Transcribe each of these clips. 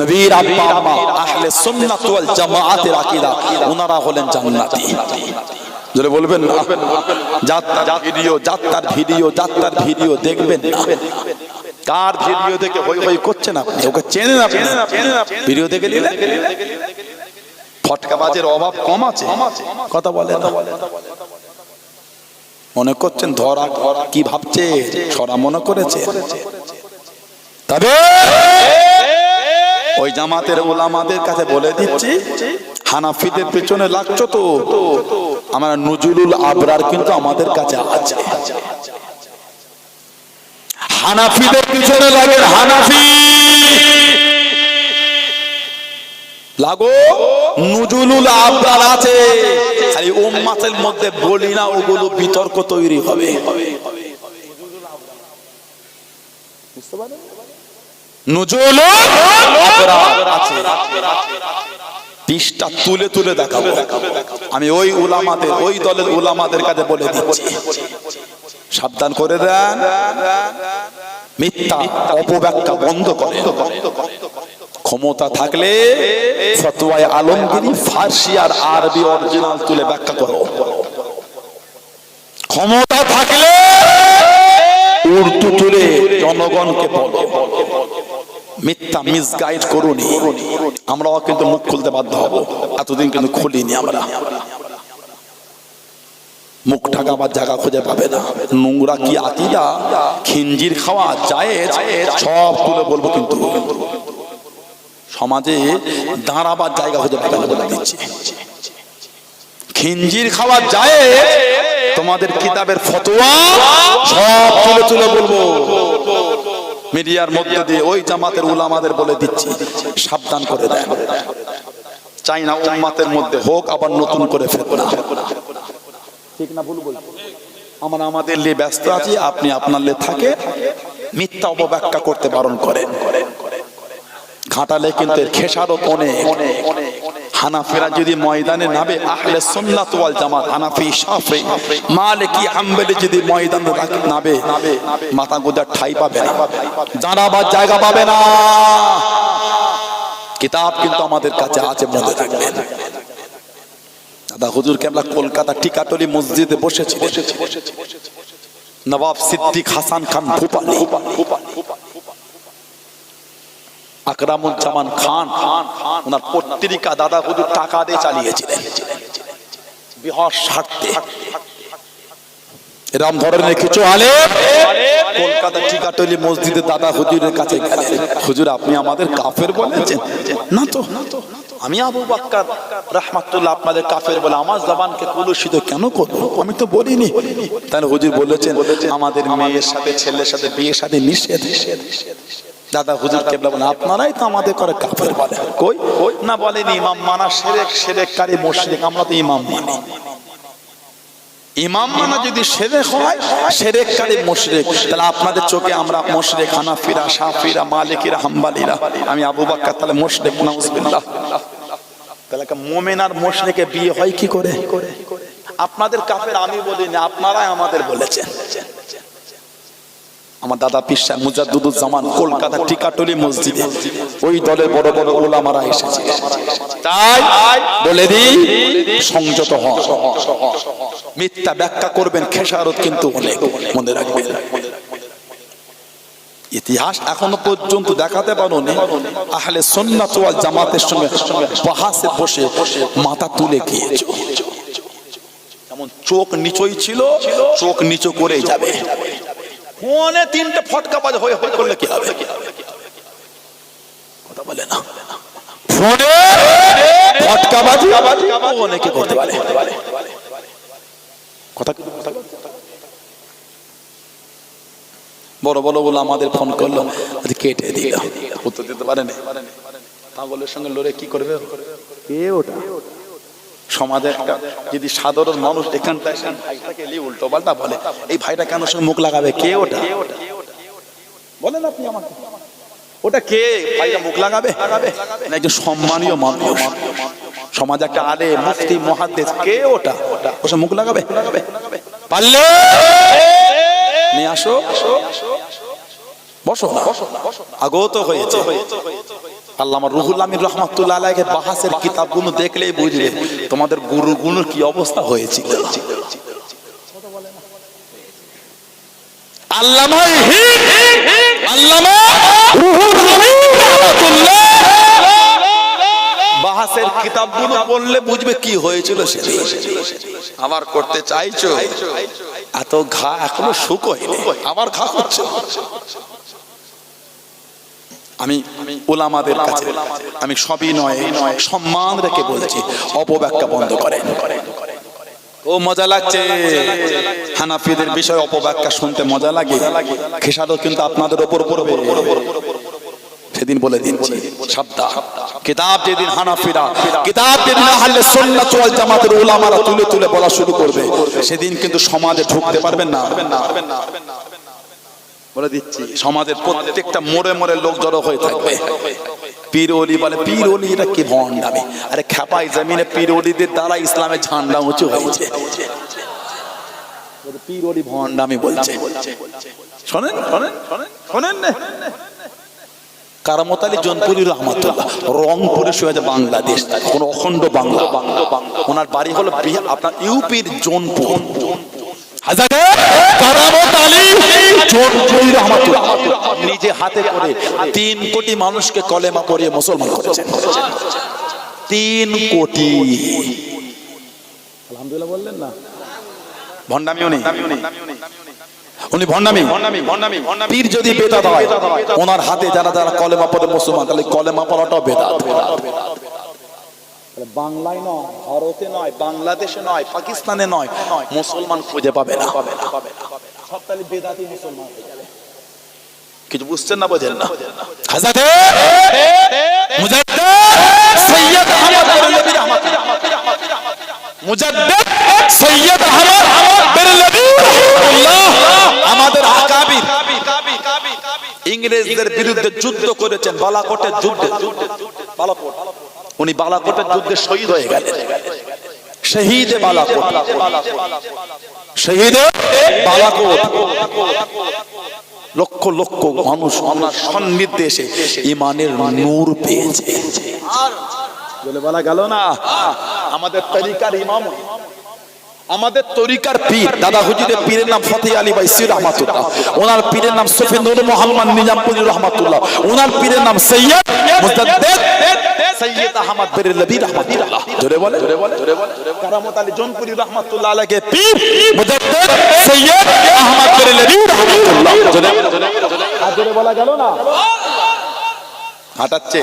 নবীর আব্বা আম্মা, আহলে সুন্নাত ওয়াল জামাআতের আকীদা ওনারা হলেন জান্নাতি। জোরে বলবেন না? যাত্রার ভিডিও যাত্রার ভিডিও যাত্রার ভিডিও দেখবেন না। কার ভিডিও দেখে হই হই করছেন আপনি? ওকে চেনেন আপনি? ভিডিও দেখে নিলে ফটকাবাজের অভাব কম আছে। কথা বলে না। মনে করছেন ধরা, কি ভাবছে? ছড়া মনে করেছে? তবে ওই জামাতের ওলামাদের কাছে বলে দিচ্ছি, হানাফিদের পেছনে লাগছো তো? আমার নজরুল আবরার কিন্তু আমাদের কাছে আছে। হানাফিদের পিছনে লাগে হানাফি। লাগো, নজরুল আবরার আছে। আর এই উম্মাতের মধ্যে বলি না, ওগুলো বিতর্ক তৈরি হবে। নজরুল তুলে তুলে দেখাবো। আমি ওই ওই দলের কাছে বলে দিচ্ছি। সাবধান করে দেন। মিথ্যা অপব্যাখ্যা বন্ধ করে। ক্ষমতা থাকলে ফতোয়ায় আলমগিরি ফার্সি আর আরবি অরিজিনাল তুলে ব্যাখ্যা করো। ক্ষমতা থাকলে উর্দু তুলে জনগণকে বলো। মিথ্যা মিসগাইড করুনি। আমরাও কিন্তু মুখ খুলতে বাধ্য হব। এতদিন কিন্তু খুলিনি আমরা। মুখ ঢাকাবার জায়গা খুঁজে পাবে না। নোংরা কি আকিদা খিঞ্জির খাওয়া যায় সব তুলে বলব কিন্তু। সমাজে দাঁড়াবার জায়গা খুঁজে পাবে না বলে দিচ্ছি। খিঞ্জির খাওয়া যায় তোমাদের কিতাবের ফতোয়া? সব তুলে তুলে বলব। মিডিয়ার মধ্যে দিয়ে ওই জামাতের উলামাদের বলে দিচ্ছি, সাবধান করে দেন। চাই না উম্মাতের মধ্যে হোক, আবার নতুন করে ফেতনা ঠিক না ভুল বলব আমরা আমাদের লিয়ে ব্যস্ত আছি, আপনি আপনার লিয়ে থাকে মিথ্যা অপব্যাখ্যা করতে বারণ করেন। ঘাটালে কিন্তু খেসারত অনেক। হানাফিরা যদি ময়দানে নাবে আহলে সুন্নাত ওয়াল জামাত, হানাফি, শাফি, মালিকি, হাম্বলি যদি ময়দানে নাবে মাথা গোজার ঠাই পাবে না দাঁড়াবার জায়গা পাবে না। কিতাব কিন্তু আমাদের কাছে আছে, মনে রাখবেন। দাদা হুজুর কেমলা কলকাতা টিকাটলি মসজিদে বসেছিলেন নবাব সিদ্দিক হাসান খান ভূপালি। আকরামুজ্জামান খান, ওনার পত্রিকা দাদা হুজুর টাকা দিয়ে চালিয়েছিলেন। বিহার স্বার্থে ধরনের কিছু আলে কলকাতা টিকাটলি মসজিদে দাদা হুজুরের কাছে হুজুর, আপনি আমাদের কাফের বলেছেন। না তো, আমি আবু বাক্কার রহমাতুল্লাহ আপনাদের কাফের বলে আমার জবানকে কলুষিত কেন করব? আমি তো বলিনি। তাহলে হুজুর বলেছেন, আমাদের মেয়ের সাথে, ছেলের সাথে বিয়ের সাথে নিষেধ। দাদা হুজুর কেবলা বলে আপনারাই তো আমাদের করে কাফের বলে। কই? না বলেনি, ইমাম মানা সেরেক সেরেক কারি মুশরিক, আমরা তো ইমাম মানি। ইমাম মানা যদি সেরেক হয় সেরেক কারি মুশরিক। তাহলে আপনাদের চোখে আমরা মুশরিক, হানাফিরা, শাফিরা, মালিকিরা, হাম্বালিরা। আমি আবু বাক্কার তাহলে মুশরিক, নাউজুবিল্লাহ। তাহলে মোমেন আর মুশরিকে বিয়ে হয় কি করে? আপনাদের কাফের আমি বলিনি, আপনারাই আমাদের বলেছেন। আমার দাদা পিসা মুজাদ্দুদুল জামান কলকাতা টিকাটলি মসজিদে। ওই দলের বড় বড় ওলামারা এসেছে। তাই বলে দিই, সংযত হন। মিথ্যা ব্যাখ্যা করবেন খেসারত কিন্তু অনেক। মনে রাখবেন। ইতিহাস এখনও পর্যন্ত দেখাতে পারো আহলে সন্ন্যাত ওয়াল জামাতের সঙ্গে বাহাসে বসে মাথা তুলে গিয়েছো যেমন চোখ নিচই ছিল, চোখ নিচু করেই যাবে। ফোনে তিনটে ফটকা বাজ হয়ে হয়ে করলে কি হবে? কথা বলে না। ফোনে ফটকা বাজি? অনেকে করতে পারে? কথা কথা বড় বড় বলে আমাদের ফোন করল আজ কেটে দিল। উত্তর দিতে পারে না পাগলের সঙ্গে লড়ে কি করবে? কে ওটা? সমাজে একটা যদি সাধারণ মানুষ এখানটায় ভাইটাকে এলে উল্টো পাল্টা বলে। এই ভাইটা কেন সঙ্গে মুখ লাগাবে? কে ওটা? বলেন আপনি আমাকে। ওটা কে? ভাইটা মুখ লাগাবে? একজন সম্মানীয় মানুষ। সমাজ একটা আলে, মুফতি মহাদেশ কে ওটা? ওটা ওসব মুখ লাগাবে? পারলে? নিয়ে আসো আসো। বসো না আগত হয়েছে। আল্লামা রুহুল বাহাসের কিতাবগুলো দেখলেই তোমাদের গুরুগুলোর কি অবস্থা হয়েছিল আল্লামা কিতাবগুলো বুঝবে কি হয়েছিল সেদিন। আবার করতে চাইছো? এত ঘা এখনও শুকোয়নি। আবার ঘা করছ? আমি ওলামাদের কাছে। আমি সবই নয়, সম্মান রেখে বলছি, অপব্যাখ্যা বন্ধ করে ও মজা লাগছে। হানাফিদের বিষয়ে অপব্যাখ্যা শুনতে মজা লাগে। খেসারও কিন্তু আপনাদের ওপর পড়বে। সেদিন বলে দিচ্ছি, সাবধান। কিতাব যেদিন হানাফিরা, কিতাব যেদিন আহলে সুন্নাত ওয়াল জামাতের উলামারা তুলে তুলে বলা শুরু করবে, সেদিন কিন্তু সমাজে ঢুকতে পারবেন না। বলে দিচ্ছি, সমাজের প্রত্যেকটা মোড়ে মোড়ে লোক জড়ো হয়ে থাকবে। পীর অলি বলে পীর অলি এটা কি ভণ্ডামি আরে খেপাই জমিনে পীর অলিদের দ্বারা ইসলামের ঝান্ডা উঁচু হয়েছে। বলছে। শোনেন শোনেন শোনেন শোনেন না। কারামত আলী জনপুরি রহমতুল্লাহ, রংপুরে শুয়ে বাংলাদেশ, কোন অখণ্ড বাংলা। ওনার বাড়ি হলো আপনার ইউপির জোনপুর। হাজারে নিজে হাতে করে তিন কোটি মানুষকে কলেমা পড়িয়ে মুসলমান করেছেন। তিন কোটি। আলহামদুলিল্লাহ বললেন না। ভণ্ডামিও নেই। উনি ভণ্ডামি। পীর যদি বেদাত হয় ওনার হাতে যারা যারা কলেমা পড়ে মুসলমান তাহলে কলেমা পড়াটাও বেদাত। বাংলায় নয় ভারতে নয় বাংলাদেশে নয় পাকিস্তানে নয় মুসলমান খুঁজে পাবে না। সব তাহলে বেদাতি মুসলমান কিছু বুঝছেন না বোঝেন না? হাজাতে সৈয়দ আহমদ বেরলভী রহমাতুল্লাহ। সৈয়দ আহমদ বেরলভী আমাদের আকাবির ইংরেজদের বিরুদ্ধে যুদ্ধ করেছেন বালাকোটের যুদ্ধে। বালাকোট। উনি বালাকোটের যুদ্ধে শহীদ হয়ে গেলেন। শহীদে বালাকোট। শহীদে বালাকোট। লক্ষ লক্ষ মানুষ ওনার সন্নির্দেশে এসে ইমানের নূর পেয়েছে। বলে বলা গেল না। আমাদের তরিকার ইমাম আমাদের তরিকার পীর দাদা হুজুরের পীরের নাম ফতে আলী ভাই সির রহমাতুল্লাহ। ওনার পীরের নাম সফিনুর মোহাম্মদ নিজামপুরি রহমাতুল্লাহ। ওনার পীরের নাম সৈয়দ মুজাদ্দিদ সৈয়দ আহমদ বেরেলভী রহমাতুল্লাহ। জোরে বলে জোরে বলে জোরে বলে কারামত আলী জনপুরি রহমাতুল্লাহ আলাইকে পীর মুজাদ্দিদ সৈয়দ আহমদ বেরেলভী রহমাতুল্লাহ। জোরে জোরে বলা গেল না? হাঁটাচ্ছে।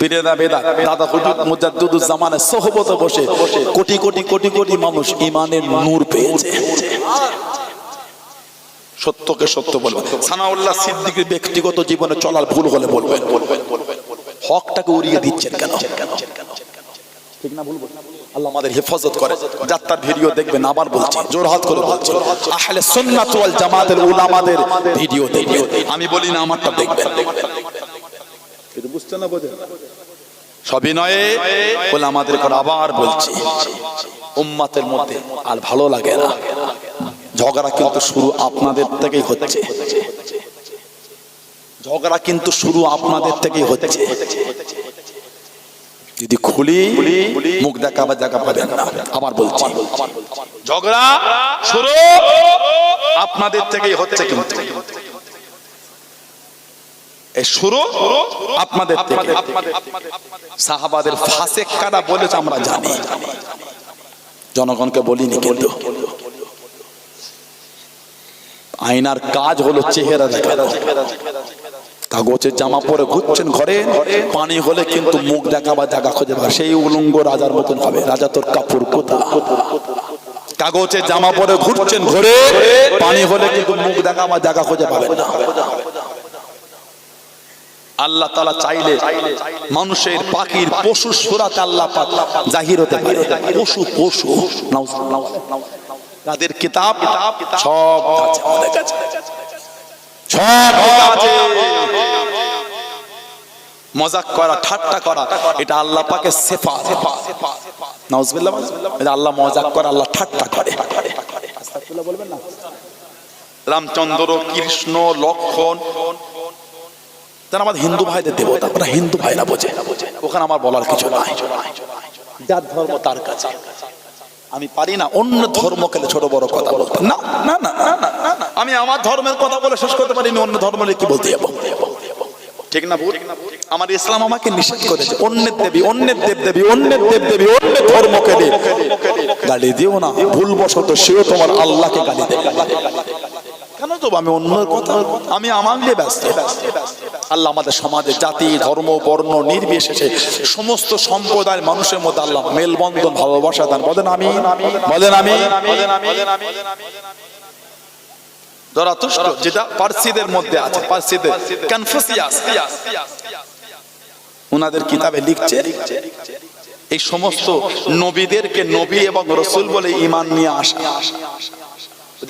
বেদা দাদা হুজুর জামানে বসে কোটি কোটি কোটি কোটি মানুষ ইমানের নূর পেয়েছে। সত্যকে সত্য বলবেন। সানাউল্লাহ ব্যক্তিগত জীবনে চলার ভুল হলে বলবেন। হকটাকে উড়িয়ে দিচ্ছেন কেন? ঠিক না বলব আল্লাহ আমাদের হেফাজত করে। যাত্রার ভিডিও দেখবেন, আবার বলছি। জোরহাত করে বলছি। আহলে সুন্নাত ওয়াল জামাতের উলামাদের ভিডিও দেখবেন। আমি বলি না, আমারটা দেখবেন। সবই বলে আমাদের আবার বলছি, উম্মাতের মধ্যে আর ভালো লাগে না। ঝগড়া কিন্তু শুরু আপনাদের থেকেই হচ্ছে। ঝগড়া কিন্তু শুরু আপনাদের থেকেই হচ্ছে। যদি খুলি, মুখ দেখাবার জায়গা পাবেন না, আবার বলছি, ঝগড়া শুরু আপনাদের থেকেই হচ্ছে কিন্তু। জনগণকে আয়নার কাজ হলো চেহারা দেখা। কাগজের জামা পরে ঘুরছেন ঘরে, পানি হলে কিন্তু মুখ দেখাবার জায়গা খুঁজে পাবে সেই উলঙ্গ রাজার মতন হবে রাজা, তোর কাপড় কোথা কাগজের জামা পরে ঘুরছেন ঘরে, পানি হলে কিন্তু মুখ দেখাবার জায়গা খুঁজে পাবেন না। আল্লাহ তালা চাইলে মানুষের পাখির পশু সুরাতে আল্লাহ জাহির হতে পারে। পশু পশু। তাদের কিতাব সব সব মজাক করা, ঠাট্টা করা, এটা আল্লাহ পাকে সেফা। নাউজবিল্লাহ, এটা আল্লাহ মজাক করে, আল্লাহ ঠাট্টা করে। রামচন্দ্র, কৃষ্ণ, লক্ষণ তারা আমাদের হিন্দু ভাইদের দেবতা ওরা হিন্দু ভাইরা বোঝে। ওখানে আমার বলার কিছু নাই। যার ধর্ম তার কাছে। আমি পারি না অন্য ধর্ম খেলে ছোট বড় কথা বলতে। না না না না। আমি আমার ধর্মের কথা বলে শেষ করতে পারিনি, অন্য ধর্ম কি বলতে যাব? ঠিক না ভুল আমার ইসলাম আমাকে নিষেধ করেছে। অন্যের দেবী, অন্যের দেব দেবী, অন্যের দেব দেবী, অন্যের ধর্মকে নিয়ে। গালি দিও না। ভুল বশত সেও তোমার আল্লাহকে গালি দেবে। কেন তো আমি অন্য কথা আমি আমার নিয়ে ব্যস্ত। আল্লাহ আমাদের সমাজে জাতি, ধর্ম, বর্ণ, নির্বিশেষে সমস্ত সম্প্রদায়ের মানুষের মধ্যে আল্লাহ মেলবন্ধন, ভালোবাসা দান। বলেন আমি বলেন আমি লিখছে, এই সমস্ত নবীদেরকে নবী এবং রসুল বলে ইমান নিয়ে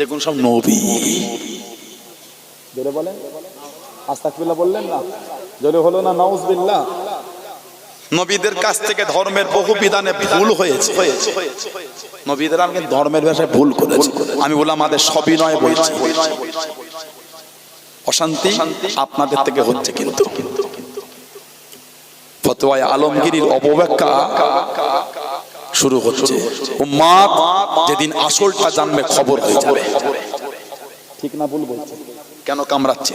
দেখুন সব নবী। বলেন। আস্তাকবিল্লাহ বললেন না। জোরে হলো না নাউজবিল্লাহ। নবীদের কাছ থেকে ধর্মের বহু বিধানে ভুল হয়েছে। নবীদের আমি ধর্মের ভাষায় ভুল করেছি। আমি বললাম আমাদের সবই নয় বলছি। অশান্তি আপনাদের থেকে হচ্ছে কিন্তু। ফতোয়ায় আলমগিরির অপব্যাখ্যা শুরু হচ্ছে। উম্মাদ যেদিন আসলটা জানবে খবর হয়ে যাবে। ঠিক না ভুল বলছে। কেন কামড়াচ্ছে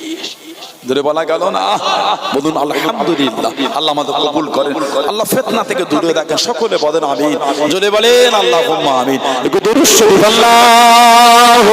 দূরে বলা গেল না? বলুন, আলহামদুলিল্লাহ। আল্লাহ আমাদের কবুল করেন। আল্লাহ ফেতনা থেকে দূরে রাখেন। সকলে বলেন আমিন। জোরে বলেন আল্লাহ আমিন। আল্লাহ